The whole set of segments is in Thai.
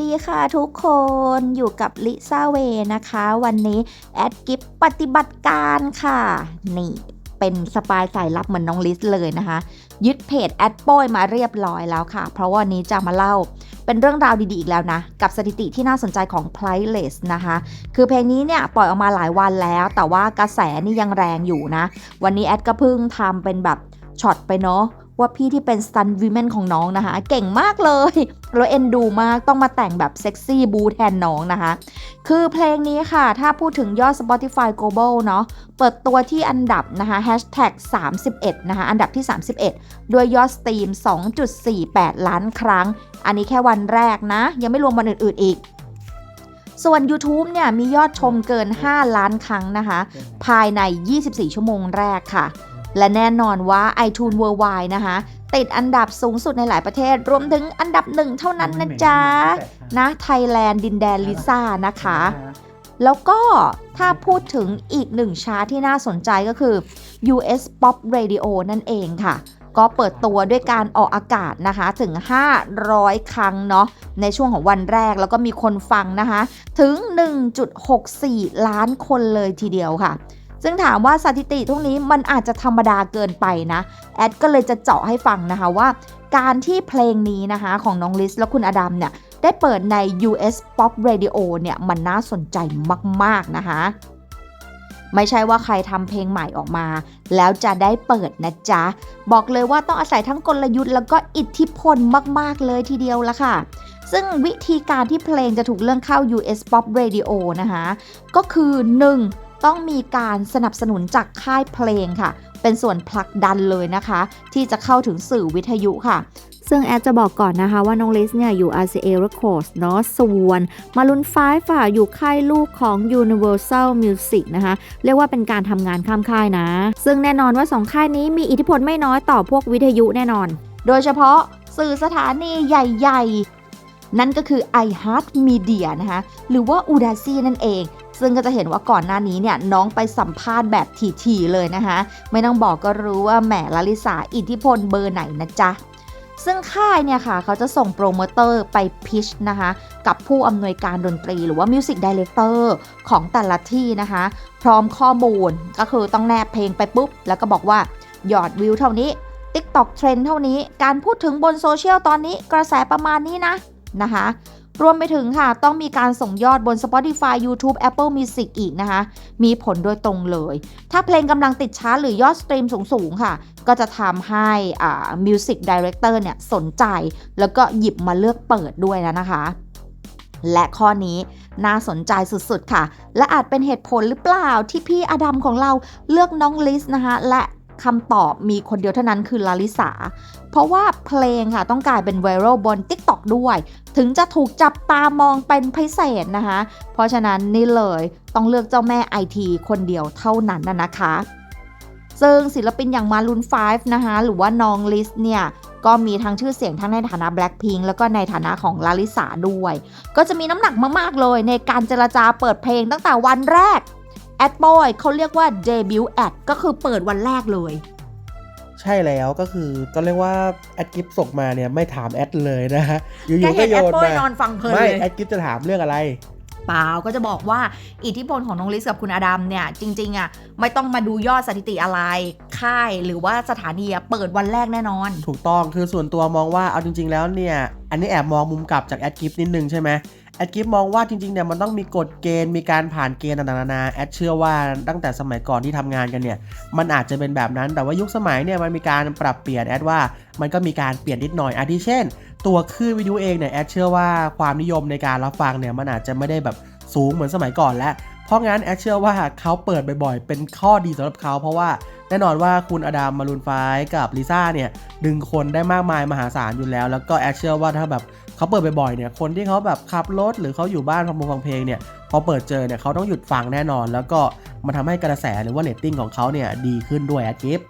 ดีค่ะทุกคนอยู่กับลิซ่าเวนะคะ วันนี้แอดกิฟปฏิบัติการค่ะ นี่เป็นสปายสายลับเหมือนน้องลิสเลยนะคะ ยึดเพจแอดโป้ยมาเรียบร้อยแล้วค่ะ เพราะวันนี้จะมาเล่าเป็นเรื่องราวดีๆอีกแล้วนะ กับสถิติที่น่าสนใจของ Playlist นะคะ คือเพลงนี้เนี่ยปล่อยออกมาหลายวันแล้ว แต่ว่ากระแสนี่ยังแรงอยู่นะ วันนี้แอดก็เพิ่งทำเป็นแบบช็อตไปเนาะ ว่าพี่ที่เป็น Stun Women ของน้องนะคะ เก่งมากเลยแล้วเอ็นดูมากต้องมาแต่งแบบเซ็กซี่บูแทนน้องนะคะ คือเพลงนี้ค่ะ ถ้าพูดถึงยอด Spotify Global เนาะเปิดตัวที่อันดับนะคะ Hashtag 31 นะคะ อันดับที่ 31 ด้วยยอดสตรีม 2.48 ล้านครั้ง อันนี้แค่วันแรกนะ ยังไม่รวมวันอื่น ๆ อีกส่วน YouTube เนี่ยมียอดชมเกิน 5 ล้านครั้งนะคะ ภายใน 24 ชั่วโมงแรกค่ะ และแน่นอนว่า iTunes Worldwide นะคะติดอันดับสูงสุดในหลายประเทศ รวมถึงอันดับหนึ่งเท่านั้นนะจ๊ะ นะไทยแลนด์ดินแดนลิซ่านะคะ แล้วก็ถ้าพูดถึงอีกหนึ่งชาร์ตที่น่าสนใจก็คือ US Pop Radio นั่นเองค่ะ ก็เปิดตัวด้วยการออกอากาศนะคะ ถึง 500 ครั้งเนาะในช่วงของวันแรกแล้วก็มีคนฟังนะคะ ถึง 1.64 ล้านคนเลยทีเดียวค่ะ ซึ่งถามว่าสถิติพวกนี้มันอาจจะธรรมดาเกินไปนะ แอดก็เลยจะเจาะให้ฟังนะคะว่า การที่เพลงนี้นะคะของน้องลิสและคุณอดัมเนี่ยได้เปิดใน US Pop Radio เนี่ยมันน่าสนใจมาก ๆ นะคะไม่ใช่ว่าใครทำเพลงใหม่ออกมา แล้วจะได้เปิดนะจ๊ะ บอกเลยว่าต้องอาศัยทั้งกลยุทธ์แล้วก็อิทธิพลมาก ๆ เลยทีเดียวละค่ะ ซึ่งวิธีการที่เพลงจะถูกเลื่อนเข้า US Pop Radio นะคะ ก็คือ 1. ต้องมีการสนับสนุนจากค่ายเพลงค่ะ เป็นส่วนผลักดันเลยนะคะ ที่จะเข้าถึงสื่อวิทยุค่ะซึ่งแอดจะบอกก่อนนะคะว่าน้องลิสเนี่ยอยู่ RCA Records เนาะส่วนมารุนไฟฝ่ะอยู่ค่ายลูกของ Universal Music นะคะ เรียกว่าเป็นการทำงานข้ามค่ายนะ ซึ่งแน่นอนว่าสองค่ายนี้มีอิทธิพลไม่น้อยต่อพวกวิทยุแน่นอน โดยเฉพาะสื่อสถานีใหญ่ ๆ นั่นก็คือ iHeart Media นะคะ หรือว่า Udasi นั่นเอง ซึ่งก็จะเห็นว่าก่อนหน้านี้เนี่ยน้องไปสัมภาษณ์แบบถี่ๆเลยนะคะ ไม่ต้องบอกก็รู้ว่าแหมลลิสาอิทธิพลเบอร์ไหนนะจ๊ะซึ่งค่ายเนี่ยค่ะ เขาจะส่งโปรโมเตอร์ไปพิชนะคะ กับผู้อำนวยการดนตรีหรือว่ามิวสิกดีเลกเตอร์ของแต่ละที่นะคะ พร้อมข้อมูลก็คือต้องแนบเพลงไปปุ๊บ แล้วก็บอกว่า ยอดวิวเท่านี้ TikTok เทรนเท่านี้ การพูดถึงบนโซเชียลตอนนี้กระแสประมาณนี้นะนะคะ รวมไปถึงค่ะ ต้องมีการส่งยอดบน Spotify YouTube Apple Music อีกนะคะ มีผลโดยตรงเลย ถ้าเพลงกำลังติดชาร์ตหรือยอดสตรีมสูง ๆ ค่ะ ก็จะทำให้อ่า Music Director เนี่ย สนใจ แล้วก็หยิบมาเลือกเปิดด้วยแล้วนะคะ และข้อนี้น่าสนใจสุด ๆ ค่ะ และอาจเป็นเหตุผลหรือเปล่าที่พี่อดัมของเราเลือกน้องลิสนะคะ และ คำตอบมีคนเดียวเท่านั้นคือลาลิสา เพราะว่าเพลงค่ะ ต้องกลายเป็นไวรัลบน TikTok ด้วย ถึงจะถูกจับตามองเป็นพิเศษนะคะ เพราะฉะนั้นนี่เลยต้องเลือกเจ้าแม่ไอทีคนเดียวเท่านั้นนะนะคะ ซึ่งศิลปินอย่างมารุน5นะคะ หรือว่าน้องลิสเนี่ยก็มีทั้งชื่อเสียงทั้งในฐานะ Blackpink แล้วก็ในฐานะของลาลิสาด้วย ก็จะมีน้ำหนักมาก ๆ เลยในการเจรจาเปิดเพลงตั้งแต่วันแรก แอดบอยเขาเรียกว่าเดบิวต์แอดก็คือเปิดวันแรกเลย ใช่แล้วก็คือก็เรียกว่าแอดกิฟส่งมาเนี่ยไม่ถามแอดเลยนะฮะอยู่แกๆเห็ก็นโยแอดนบอยมานอนฟังเพลินไม่เลย แอดกิฟจะถามเรื่องอะไร เปล่าก็จะบอกว่าอิทธิพลของน้องลิสกับคุณอดัมเนี่ย จริง ๆ อะ ไม่ต้องมาดูยอดสถิติอะไร ค่ายหรือว่าสถานีอะเปิดวันแรกแน่นอน ถูกต้องคือส่วนตัวมองว่าเอาจริง ๆ แล้วเนี่ย อันนี้แอบมองมุมกลับจากแอดกิฟนิดนึงใช่ไหม แอดกิฟมองว่าจริงๆเนี่ยมันต้องมีกฎเกณฑ์มีการผ่านเกณฑ์ต่างๆนานาแอดเชื่อว่าตั้งแต่สมัยก่อนที่ทำงานกันเนี่ยมันอาจจะเป็นแบบนั้นแต่ว่ายุคสมัยเนี่ยมันมีการปรับเปลี่ยนแอดว่ามันก็มีการเปลี่ยนนิดหน่อยอาทิเช่น ตัวคลื่นวิทยุเองเนี่ยแอดเชื่อว่าความนิยมในการรับฟังเนี่ยมันอาจจะไม่ได้แบบสูงเหมือนสมัยก่อนแล้วเพราะงั้นแอดเชื่อว่าเขาเปิดบ่อยๆ เป็นข้อดีสำหรับเขาเพราะว่าแน่นอนว่าคุณอดัมมารุนไฟกับลิซ่าเนี่ยดึงคนได้มากมายมหาศาลอยู่แล้ว แล้วก็แอดเชื่อว่าถ้าแบบ เขาเปิดบ่อยๆเนี่ยคนที่เขาแบบขับรถหรือเขาอยู่บ้านฟังฟังเพลงเนี่ยพอเปิดเจอเนี่ยเขาต้องหยุดฟังแน่นอน แล้วก็มันทำให้กระแสหรือว่าเรตติ้งของเขาเนี่ยดีขึ้นด้วยแอดกิฟ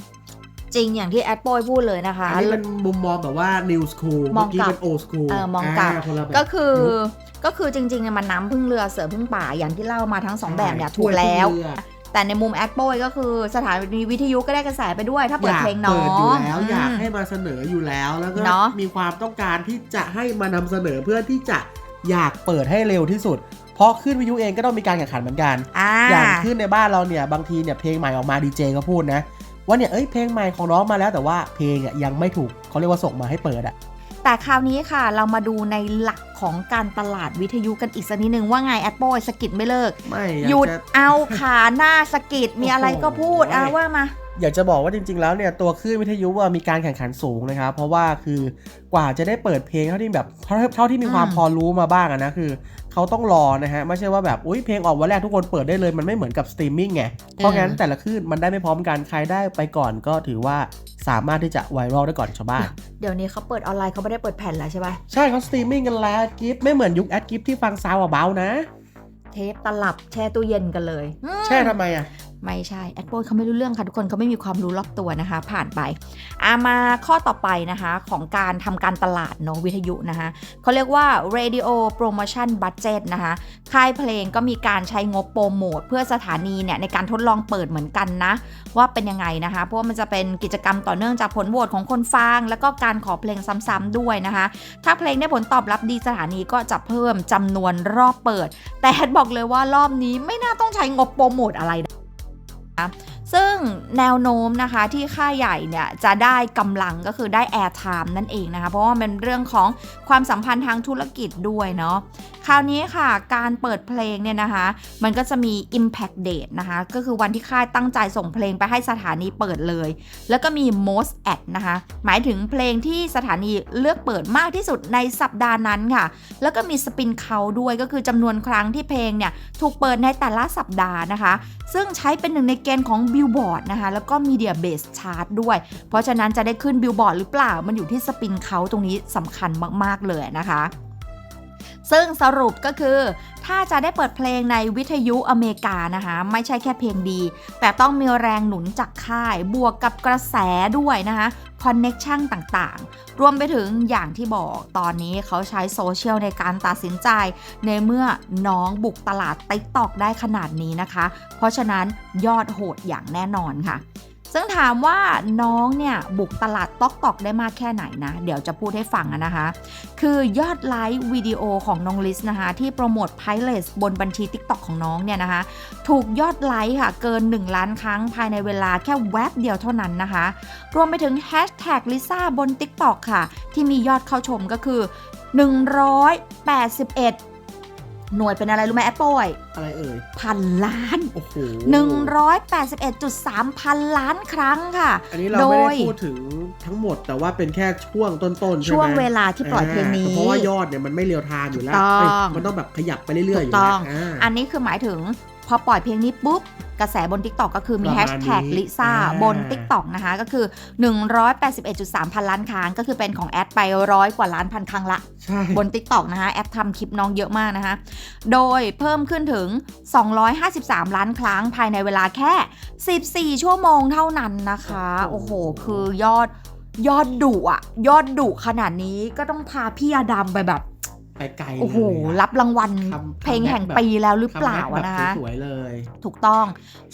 จริงอย่างที่แอดบอยพูดเลยนะคะอันนี้เป็นมุมมองแบบว่า new school มองกลับเมื่อกี้เป็น old school เออมองกลับคนละแบบก็คือยุคก็คือจริงๆเนี่ยมันน้ำพึ่งเรือเสือพึ่งป่าอย่างที่เล่ามาทั้งสองใช่แบบเนี่ยช่ถูวยกแล้วพึ่งเรือ แต่ในมุมแอดบอยก็คือสถานีวิทยุก็ได้กระแสไปด้วย ถ้าเปิดเพลงน้องยากเปิดอยู่แล้วมอยากให้มาเสนออยู่แล้วแล้วก็เนอะมีความต้องการที่จะให้มานำเสนอเพื่อที่จะอยากเปิดให้เร็วที่สุด เพราะขึ้นวิทยุเองก็ต้องมีการแข่งขันเหมือนกันอ่าอย่างขึ้นในบ้านเราเนี่ยบางทีเนี่ยเพลงใหม่ออกมาดีเจก็พูดนะว่าเนี่ยเอ้ยเพลงใหม่ของน้องมาแล้วแต่ว่าเพลงอะยังไม่ถูกเขาเรียกว่าส่งมาให้เปิดอะ แต่คราวนี้ค่ะเรามาดูในหลักของการตลาดวิทยุกันอีกสักนิดนึงว่าไงแอดโปยสะกิดไม่เลิก ไม่อหยุดจะเอาขาหน้าสะกิดมีอะไรก็พูดโอ้โหอะว่ามา อยากจะบอกว่าจริง ๆ แล้วเนี่ยตัวคลื่นวิทยุว่ามีการแข่งขันสูงนะครับ เพราะว่าคือกว่าจะได้เปิดเพลงเท่าที่แบบเท่าเท่าที่มีความอืม พอรู้มาบ้างอะนะคือ เขาต้องรอนะฮะ ไม่ใช่ว่าแบบอุ้ยเพลงออกวันแรกทุกคนเปิดได้เลยมันไม่เหมือนกับสตรีมมิ่งไง เพราะงั้นแต่ละคลื่นมันได้ไม่พร้อมกันใครได้ไปก่อนก็ถือว่าสามารถที่จะไวรัลได้ก่อนชาวบ้าน เดี๋ยวนี้เขาเปิดออนไลน์เขาไม่ได้เปิดแผ่นแล้วใช่ปะใช่เขาสตรีมมิ่งกันแล้วกิฟไม่เหมือนยุคแอดกิฟที่ฟังซาวเบาๆนะ เทปตลับแช่ตู้เย็นกันเลยอืมแช่ทำไมอะ ไม่ใช่แอดโปยเขาไม่รู้เรื่องค่ะทุกคนเขาไม่มีความรู้รอบตัวนะคะ ผ่านไปอามาข้อต่อไปนะคะของการทำการตลาดเนอะวิทยุนะคะเขาเรียกว่า radio promotion budget นะคะค่ายเพลงก็มีการใช้งบโปรโมทเพื่อสถานีเนี่ยในการทดลองเปิดเหมือนกันนะ ว่าเป็นยังไงนะคะ เพราะว่ามันจะเป็นกิจกรรมต่อเนื่องจากผลโหวตของคนฟัง แล้วก็การขอเพลงซ้ำๆด้วยนะคะ ถ้าเพลงได้ผลตอบรับดีสถานีก็จะเพิ่มจำนวนรอบเปิด แต่แอดบอกเลยว่ารอบนี้ไม่น่าต้องใช้งบโปรโมทอะไรนะซึ่งแนวโน้มนะคะที่ค่ายใหญ่เนี่ยจะได้กำลังก็คือได้แอร์ไทม์นั่นเองนะคะ เพราะว่ามันเป็นเรื่องของความสัมพันธ์ทางธุรกิจด้วยเนาะ คราวนี้ค่ะ การเปิดเพลงเนี่ยนะคะ มันก็จะมี impact date นะคะ ก็คือวันที่ค่ายตั้งใจส่งเพลงไปให้สถานีเปิดเลย แล้วก็มี most ad นะคะ หมายถึงเพลงที่สถานีเลือกเปิดมากที่สุดในสัปดาห์นั้นค่ะ แล้วก็มีสปินเขาด้วยก็คือจำนวนครั้งที่เพลงเนี่ยถูกเปิดในแต่ละสัปดาห์นะคะ ซึ่งใช้เป็นหนึ่งในเกณฑ์ของบิลบอร์ดนะคะ แล้วก็ Media Base Chart ด้วย เพราะฉะนั้นจะได้ขึ้นบิลบอร์ดหรือเปล่า มันอยู่ที่สปินเขาตรงนี้สำคัญมาก ๆ เลยนะคะ ซึ่งสรุปก็คือ ถ้าจะได้เปิดเพลงในวิทยุอเมริกานะคะ ไม่ใช่แค่เพลงดี แต่ต้องมีแรงหนุนจากค่าย บวกกับกระแสด้วยนะคะคอนเน็กชันต่างๆ รวมไปถึงอย่างที่บอกตอนนี้เขาใช้โซเชียลในการตัดสินใจ ในเมื่อน้องบุกตลาด t ิ k t o k ได้ขนาดนี้นะคะ เพราะฉะนั้นยอดโหดอย่างแน่นอนค่ะ ซึ่งถามว่าน้องเนี่ยบุกตลาดต๊อกตอกได้มากแค่ไหนนะ เดี๋ยวจะพูดให้ฟังนะคะ คือยอดไลค์วิดีโอของน้องลิสนะคะที่โปรโมทไพเลสบนบัญชี TikTok ของน้องเนี่ยนะคะ ถูกยอดไลค์ค่ะเกิน 1 ล้านครั้งภายในเวลาแค่แวบเดียวเท่านั้นนะคะ รวมไปถึงแฮชแท็กลิซ่าบน TikTok ค่ะ ที่มียอดเข้าชมก็คือ 181 หน่วยเป็นอะไรรู้ไหมแอปเปิลอะไรเอ่ย พันล้านโอ้โห181.3พันล้านครั้งค่ะ อันนี้เราโดไม่ยได้พูดถึงทั้งหมดแต่ว่าเป็นแค่ช่วงต้นๆใช่ไหมช่วงเวลาที่ปล่อยเพลงนี้ เพราะว่ายอดเนี่ยมันไม่เรียวไทม์อยู่แล้วถูกต้องเอ้ยมันต้องแบบขยับไปเรื่อยๆอยู่ถูกต้แล้อวงอ่าอันนี้คือหมายถึงพอปล่อยเพลงนี้ปุ๊บ กระแสบน TikTok ก็คือมีประแฮมาณชแท็กนี้ลิซ่าอ่า บน TikTok นะคะ ก็คือ 181.3 พันล้านครั้ง ก็คือเป็นของแอดไปร้อยกว่าล้านพันครั้งละ ใช่ บน TikTok นะคะ แอดทำคลิปน้องเยอะมากนะคะ โดยเพิ่มขึ้นถึง 253 ล้านครั้งภายในเวลาแค่ 14 ชั่วโมงเท่านั้นนะคะ โอ้โหคือยอดยอดดุอะยอดดุขนาดนี้ก็ต้องพาพี่อาดัมไปแบบ ไปไกลเลยโอ้โหะรับรางวัลคำเพลงแห่งแบบปีแล้วหรือเปล่าคัมแบ็กอะแบบนะคะสวยๆเลย ถูกต้อง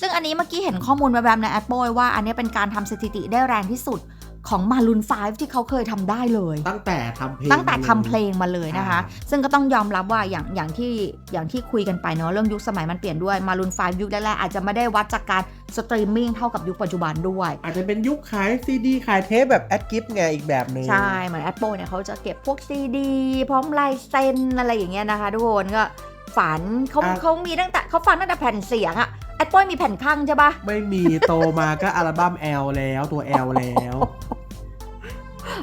ซึ่งอันนี้เมื่อกี้เห็นข้อมูลแบบๆในแอปโปว่าอันนี้เป็นการทำสถิติได้แรงที่สุด ของมารุน5ที่เขาเคยทำได้เลย ตั้งแต่ทำเพลงตั้งแต่มาทำเพลงมาเลยนะคะอ่าซึ่งก็ต้องยอมรับว่าอย่างอย่างที่อย่างที่คุยกันไปเนาะเรื่องยุคสมัยมันเปลี่ยนด้วยมารุน5ยุคแรกๆอาจจะไม่ได้วัดจากการสตรีมมิ่งเท่ากับยุคปัจจุบันด้วย อาจจะเป็นยุคขายซีดีขายเทปแบบแอดกิฟไงอีกแบบหนึ่งใช่ เหมือน Apple เนี่ยเขาจะเก็บพวกซีดีพร้อมลายเซ็นอะไรอย่างเงี้ยนะคะทุกคนก็ฝันเขาเขามีตั้งแต่เขาฟังตั้งแต่แผ่นเสียงอะ Apple มีแผ่นข้างใช่ปะไม่มีโตมาก็อัลบั้ม L แล้วตัว L แล้ว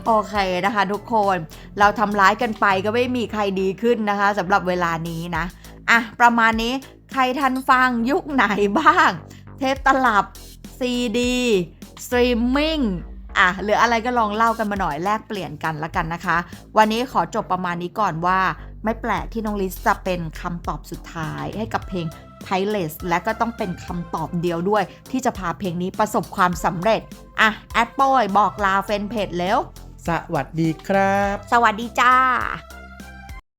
โอเคนะคะ ทุกคนเราทำร้ายกันไปก็ไม่มีใครดีขึ้นนะคะสำหรับเวลานี้นะอะประมาณนี้ใครทันฟังยุคไหนบ้าง เทปตลับซีดีสตรีมมิ่งอะหรืออะไรก็ลองเล่ากันมาหน่อยแลกเปลี่ยนกันละกันนะคะ วันนี้ขอจบประมาณนี้ก่อนว่า ไม่แปลกที่น้องลิสจะเป็นคำตอบสุดท้ายให้กับเพลง p i l e s และก็ต้องเป็นคำตอบเดียวด้วย ที่จะพาเพลงนี้ประสบความสำเร็จ อะ แอดปอยบอกลาแฟนเพจแล้ว สวัสดีครับ สวัสดีจ้า